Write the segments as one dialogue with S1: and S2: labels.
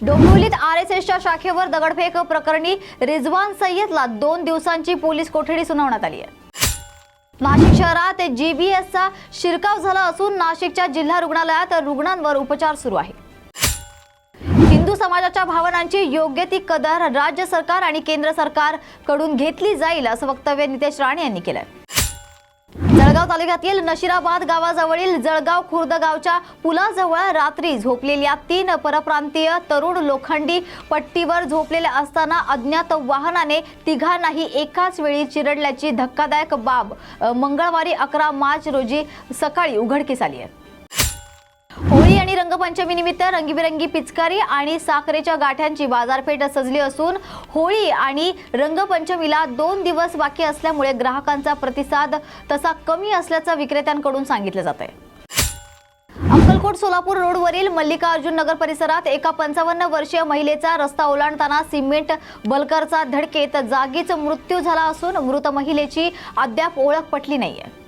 S1: डोंबिवलीत R S एसच्या शाखेवर दगडफेक प्रकरणी रिजवान सय्यदला दोन दिवसांची पोलीस कोठडी सुनावण्यात आली आहे. नाशिक शहरात जी बी एसचा शिरकाव झाला असून नाशिकच्या जिल्हा रुग्णालयात रुग्णांवर उपचार सुरू आहे. हिंदू समाजाच्या भावनांची योग्य ती कदर राज्य सरकार आणि केंद्र सरकारकडून घेतली जाईल असं वक्तव्य नितेश राणे यांनी केलंय. जळगाव तालुक्यातील नशिराबाद गावाजवळील जळगाव खुर्द गावच्या पुलाजवळ रात्री झोपलेल्या तीन परप्रांतीय तरुण लोखंडी पट्टीवर झोपलेल्या असताना अज्ञात वाहनाने तिघांनाही एकाच वेळी चिरडल्याची धक्कादायक बाब. मंगळवारी अकरा मार्च रोजी सकाळी उघडकीस आली आहे. होळी रंगपंचमी निमित्त रंगीबिरंगी पिचकारी आणि साखरेच्या गाठ्यांची बाजारपेठ सजली असून होळी आणि रंगपंचमीला दोन दिवस बाकी असल्यामुळे ग्राहकांचा प्रतिसाद तसा कमी असल्याचं विक्रेत्यांकडून सांगितलं जात आहे अक्कलकोट सोलापूर रोडवरील मल्लिकार्जुन नगर परिसरात एका पंचावन्न वर्षीय महिलेचा रस्ता ओलांडताना सिमेंट बलकरचा धडकेत जागीच मृत्यू झाला असून मृत महिलेची अद्याप ओळख पटली नाहीये.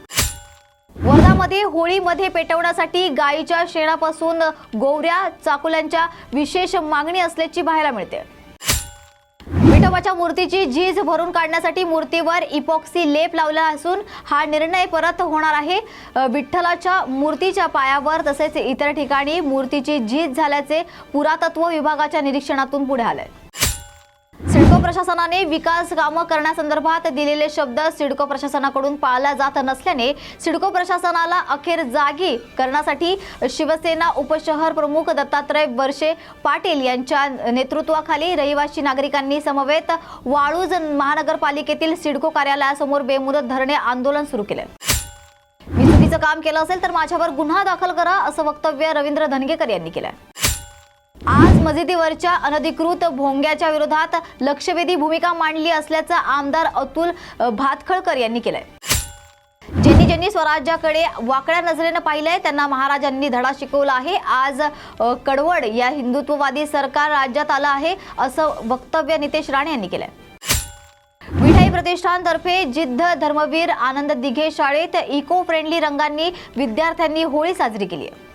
S1: वर्धामध्ये होळीमध्ये पेटवण्यासाठी गायीच्या शेणापासून गोवऱ्या चाकुल्यांच्या विशेष मागणी असल्याची पाहायला मिळते. विठोबाच्या मूर्तीची झीज भरून काढण्यासाठी मूर्तीवर इपॉक्सी लेप लावला असून हा निर्णय परत होणार आहे. विठ्ठलाच्या मूर्तीच्या पायावर तसेच इतर ठिकाणी मूर्तीची झीज झाल्याचे पुरातत्व विभागाच्या निरीक्षणातून पुढे आलंय. प्रशासनाने विकास कामं करण्यासंदर्भात दिलेले शब्द सिडको प्रशासनाकडून पाळला जात नसल्याने सिडको प्रशासनाला अखेर जागी करण्यासाठी शिवसेना उपशहर प्रमुख दत्तात्रय वर्षे पाटील यांच्या नेतृत्वाखाली रहिवासी नागरिकांनी समवेत वाळूज महानगरपालिकेतील सिडको कार्यालयासमोर बेमुदत धरणे आंदोलन सुरू केले. मी चुकीचं काम केलं असेल तर माझ्यावर गुन्हा दाखल करा असं वक्तव्य रवींद्र धनगेकर यांनी केलंय. मशिदीवरच्या अनधिकृत भोंग्याच्या विरोधात लक्षवेधी भूमिका मांडली असल्याचं आमदार अतुल भातखळकर यांनी केलंय. ज्यांनी ज्यांनी स्वराज्याकडे वाकड्या नजरेनं पाहिलंय त्यांना महाराजांनी धडा शिकवला आहे. आज कडवड या हिंदुत्ववादी सरकार राज्यात आलं आहे असं वक्तव्य नितेश राणे यांनी केलंय. विठाई प्रतिष्ठानतर्फे जिद्द धर्मवीर आनंद दिघे शाळेत इको फ्रेंडली रंगांनी विद्यार्थ्यांनी होळी साजरी केली आहे.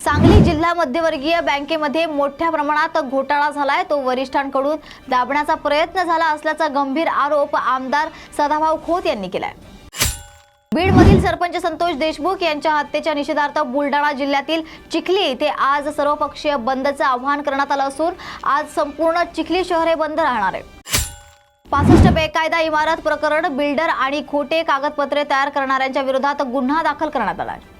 S1: सांगली जिल्हा मध्यवर्गीय बँकेमध्ये मोठ्या प्रमाणात घोटाळा झालाय. तो वरिष्ठांकडून दाबण्याचा प्रयत्न झाला असल्याचा गंभीर आरोप आमदार सदाभाऊ खोत यांनी केलाय. बीडमधील सरपंच संतोष देशमुख यांच्या हत्येच्या निषेधार्थ बुलढाणा जिल्ह्यातील चिखली येथे आज सर्वपक्षीय बंदचं आवाहन करण्यात आलं असून आज संपूर्ण चिखली शहर हे बंद राहणार आहे. पासष्ट बेकायदा इमारत प्रकरण बिल्डर आणि खोटे कागदपत्रे तयार करणाऱ्यांच्या विरोधात गुन्हा दाखल करण्यात आला आहे.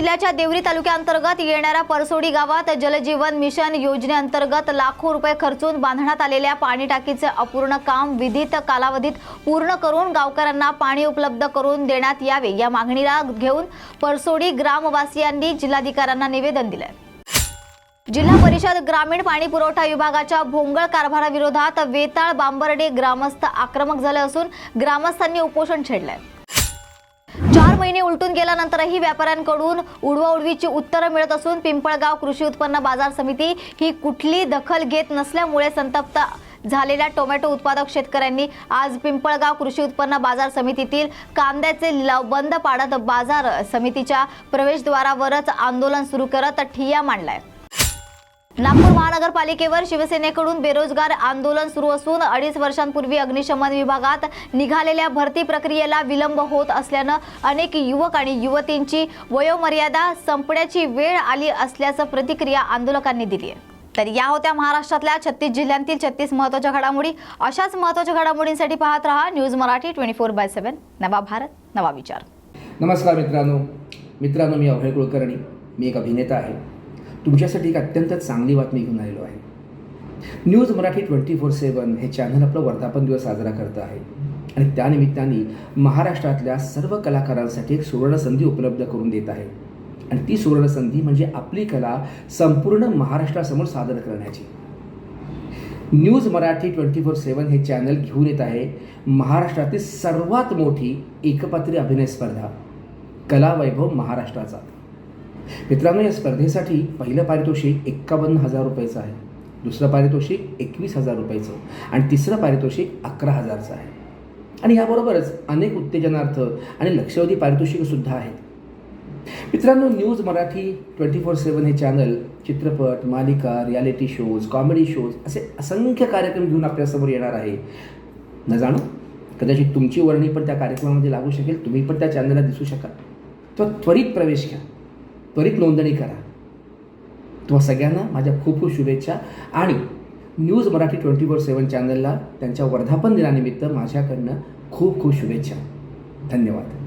S1: जिल्ह्याच्या देवरी तालुक्याअंतर्गत येणाऱ्या परसोडी गावात जलजीवन मिशन योजनेअंतर्गत लाखो रुपये खर्चून बांधण्यात आलेल्या पाणी टाकीचे अपूर्ण काम विधित कालावधीत पूर्ण करून गावकऱ्यांना पाणी उपलब्ध करून देण्यात यावे या मागणीला घेऊन परसोडी ग्रामवासियांनी जिल्हाधिकाऱ्यांना निवेदन दिले जिल्हा परिषद ग्रामीण पाणी पुरवठा विभागाच्या भोंगळ कारभाराविरोधात वेताळ बांबर्डे ग्रामस्थ आक्रमक झाले असून ग्रामस्थांनी उपोषण छेडलंय. चार महिने उलटून गेल्यानंतरही व्यापाऱ्यांकडून उडवाउडवीची उत्तरं मिळत असून पिंपळगाव कृषी उत्पन्न बाजार समिती ही कुठली दखल घेत नसल्यामुळे संतप्त झालेल्या टोमॅटो उत्पादक शेतकऱ्यांनी आज पिंपळगाव कृषी उत्पन्न बाजार समितीतील कांद्याचे लिलाव बंद पाडत बाजार समितीच्या प्रवेशद्वारावरच आंदोलन सुरू करत ठिय्या मांडलाय. नागपूर महानगरपालिकेवर शिवसेनेकडून बेरोजगार आंदोलन सुरू असून अडीच वर्षांपूर्वी अग्निशमन विभागात निघालेल्या भरती प्रक्रियेला विलंब होत असल्यानं अनेक युवक आणि युवतींची वयोमर्यादा संपण्याची वेळ आली असल्याचं प्रतिक्रिया आंदोलकांनी दिली आहे. तर या होत्या महाराष्ट्रातल्या छत्तीस जिल्ह्यांतील छत्तीस महत्त्वाच्या घडामोडी. अशाच महत्त्वाच्या घडामोडींसाठी पाहत रहा news Marathi twenty four by seven. नवा भारत नवा विचार.
S2: नमस्कार मित्रांनो. मित्रांनो मी अभय कुलकर्णी. मी एक अभिनेता आहे. तुमच्यासाठी एक अत्यंत चांगली बातमी घेऊन आलेलो आहे. News Marathi twenty four seven हे चॅनल आपलं वर्धापन दिवस साजरा करत आहे. आणि त्यानिमित्ताने महाराष्ट्रातल्या सर्व कलाकारांसाठी एक सुवर्णसंधी उपलब्ध करून देत आहे. आणि ती सुवर्णसंधी म्हणजे आपली कला संपूर्ण महाराष्ट्रासमोर सादर करण्याची. News Marathi twenty four seven हे चॅनल घेऊन येत आहे महाराष्ट्रातील सर्वात मोठी एकपात्री अभिनय स्पर्धा कला वैभव महाराष्ट्राचा. मित्रांनो या स्पर्धेसाठी पहिलं पारितोषिक एक्कावन्न हजार रुपयाचं आहे. दुसरं पारितोषिक एकवीस हजार रुपयाचं आणि तिसरं पारितोषिक अकरा हजारचं आहे. आणि याबरोबरच अनेक उत्तेजनार्थ आणि लक्षवेधी पारितोषिकंसुद्धा आहेत. मित्रांनो news Marathi twenty four seven हे चॅनल चित्रपट मालिका रियालिटी शोज कॉमेडी शोज असे असंख्य कार्यक्रम घेऊन आपल्यासमोर येणार आहे. न जाणो कदाचित तुमची वर्णी पण त्या कार्यक्रमामध्ये लागू शकेल तुम्ही पण त्या चॅनलला दिसू शकाल. तर त्वरित प्रवेश घ्या. त्वरित नोंदणी करा. तुम्हा सगळ्यांना माझ्या खूप खूप शुभेच्छा आणि news Marathi twenty four seven चॅनलला त्यांच्या वर्धापन दिनानिमित्त माझ्याकडनं खूप खूप शुभेच्छा. धन्यवाद.